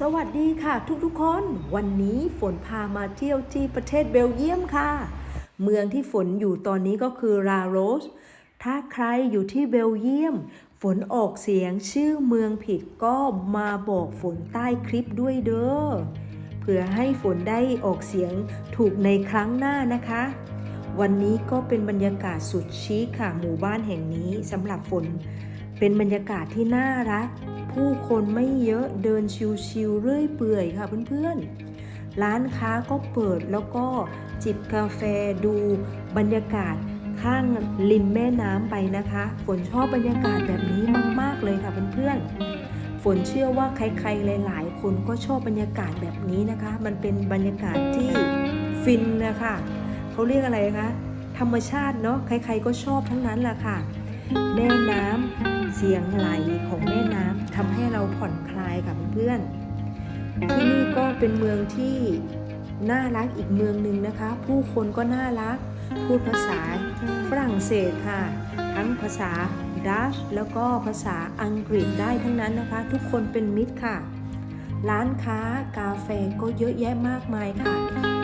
สวัสดีค่ะทุกๆคน วันนี้ฝนพามาเที่ยวที่ประเทศเบลเยียมค่ะ เมืองที่ฝนอยู่ตอนนี้ก็คือลาโรส ถ้าใครอยู่ที่เบลเยียม ฝนออกเสียงชื่อเมืองผิดก็มาบอกฝนใต้คลิปด้วยเด้อเพื่อให้ฝนได้ออกเสียงถูกในครั้งหน้านะคะ วันนี้ก็เป็นบรรยากาศสุดชิคค่ะหมู่บ้านแห่งนี้สำหรับฝน เป็นบรรยากาศที่น่ารัก ผู้คนไม่เยอะเดินชิวๆเรื่อยเปื่อยค่ะเพื่อนๆ ร้านค้าก็เปิดแล้วก็จิบกาแฟดูบรรยากาศข้างริมแม่น้ำไปนะคะฝนชอบบรรยากาศแบบนี้มาก ๆเลยค่ะเพื่อนๆฝนเชื่อว่าใครๆหลาย ๆ คนก็ชอบบรรยากาศแบบนี้นะคะ มันเป็นบรรยากาศที่ฟินนะคะเขาเรียกอะไรคะธรรมชาติเนาะใครๆก็ชอบทั้งนั้นแหละค่ะ แม่น้ำเสียงไหลของแม่น้ำทำให้เราผ่อนคลายค่ะเพื่อน ที่นี่ก็เป็นเมืองที่น่ารักอีกเมืองหนึ่งนะคะ ผู้คนก็น่ารัก พูดภาษาฝรั่งเศสค่ะ ทั้งภาษาดัชแล้วก็ภาษาอังกฤษได้ทั้งนั้นนะคะ ทุกคนเป็นมิตรค่ะ ร้านค้ากาแฟก็เยอะแยะมากมายค่ะ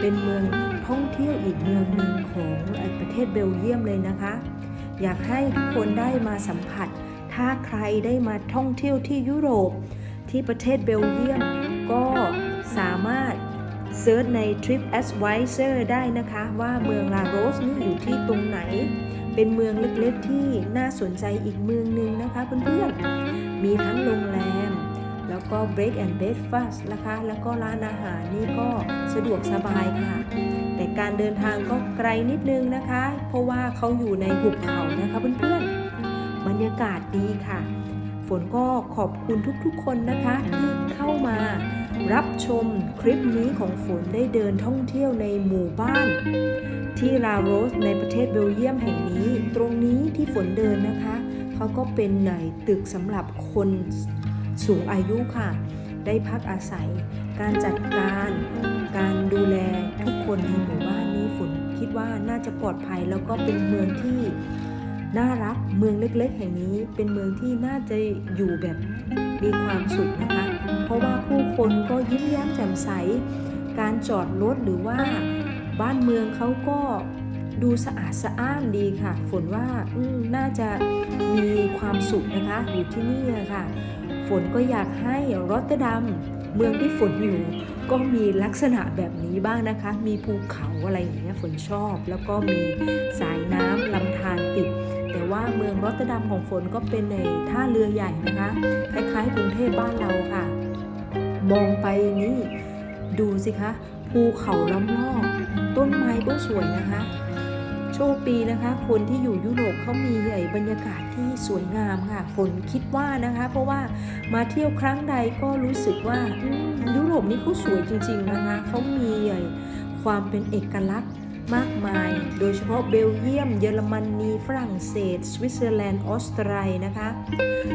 เป็นเมืองท่องเที่ยวอีกเมืองหนึ่งของประเทศเบลเยียมเลยนะคะ อยากให้ทุกคนได้มาสัมผัส ถ้าใครได้มาท่องเที่ยวที่ยุโรป ที่ประเทศเบลเยียม ก็สามารถเซิร์ชใน TripAdvisor ได้นะคะว่าเมืองลาโรสนี่อยู่ที่ตรงไหน เป็นเมืองเล็กๆที่น่าสนใจอีกเมืองหนึ่งนะคะเพื่อนๆ มีทั้งโรงแรม แล้วก็ break and breakfast นะคะ แล้วก็ร้านอาหารนี่ก็สะดวกสบายค่ะ แต่การเดินทางก็ไกลนิดนึงนะคะ เพราะว่าเขาอยู่ในหุบเขานะคะเพื่อนๆ บรรยากาศดีค่ะ ฝนก็ขอบคุณทุกๆคนนะคะที่เข้ามารับชมคลิปนี้ของฝนได้เดินท่องเที่ยวในหมู่บ้าน ที่ลาโรสในประเทศเบลเยียมแห่งนี้ ตรงนี้ที่ฝนเดินนะคะ เขาก็เป็นในตึกสำหรับคน สูงอายุค่ะ ได้พักอาศัย การจัดการ การดูแลทุกคนในหมู่บ้านนี้ฝนคิดว่าน่าจะปลอดภัยแล้วก็เป็นเมืองที่น่ารักเมืองเล็กๆ แห่งนี้เป็นเมืองที่น่าจะอยู่แบบมีความสุขนะคะ เพราะว่าผู้คนก็ยิ้มแย้มแจ่มใส การจอดรถหรือว่าบ้านเมืองเขาก็ดูสะอาดสะอ้านดีค่ะ ฝนว่าน่าจะมีความสุขนะคะอยู่ที่นี่ะค่ะ ฝนก็อยากให้รอตเตอร์ดัมเมืองที่ฝนอยู่ ก็มีลักษณะแบบนี้บ้างนะคะ มีภูเขาอะไรอย่างเงี้ยฝนชอบ แล้วก็มีสายน้ำลำธารติด แต่ว่าเมืองรอตเตอร์ดัมของฝนก็เป็นในท่าเรือใหญ่นะคะ คล้ายๆกรุงเทพบ้านเราค่ะ มองไปนี่ดูสิคะภูเขาล้อมรอบต้นไม้ก็สวยนะคะ ชคดีนะคะ คนที่อยู่ยุโรปเขามีใหญ่บรรยากาศที่สวยงามค่ะฝนคิดว่านะคะ เพราะว่ามาเที่ยวครั้งใดก็รู้สึกว่ายุโรปนี่เขาสวยจริง ๆนะคะเขามีใหญ่ความเป็นเอกลักษณ์มากมาย โดยเฉพาะเบลเยียม เยอรมนีฝรั่งเศส สวิตเซอร์แลนด์ออสเตรียนะคะ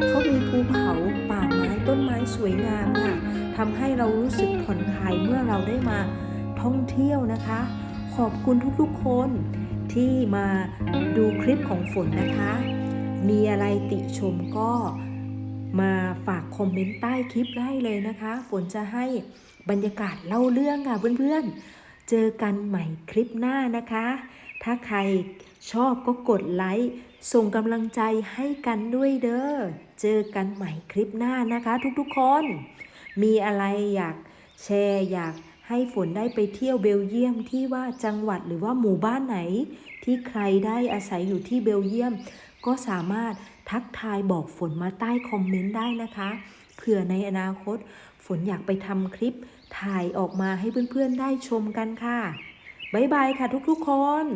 เขามีภูเขาป่าไม้ต้นไม้สวยงามค่ะทำให้เรารู้สึกผ่อนคลายเมื่อเราได้มาท่องเที่ยวนะคะ ขอบคุณทุกๆคน ที่มาดูคลิปของฝนนะคะ มีอะไรติชมก็มาฝากคอมเมนต์ใต้คลิปได้เลยนะคะ ฝนจะให้บรรยากาศเล่าเรื่องค่ะเพื่อนๆ เจอกันใหม่คลิปหน้านะคะ ถ้าใครชอบก็กดไลค์ ส่งกำลังใจให้กันด้วยเด้อ เจอกันใหม่คลิปหน้านะคะ ทุกๆคน มีอะไรอยากแชร์อยาก ให้ฝนได้ไปเที่ยวเบลเยียมที่ว่าจังหวัดหรือว่าหมู่บ้านไหน ที่ใครได้อาศัยอยู่ที่เบลเยียม ก็สามารถทักทายบอกฝนมาใต้คอมเมนต์ได้นะคะเผื่อในอนาคต ฝนอยากไปทำคลิป ถ่ายออกมาให้เพื่อนๆได้ชมกันค่ะ บ๊ายบายค่ะทุกๆคน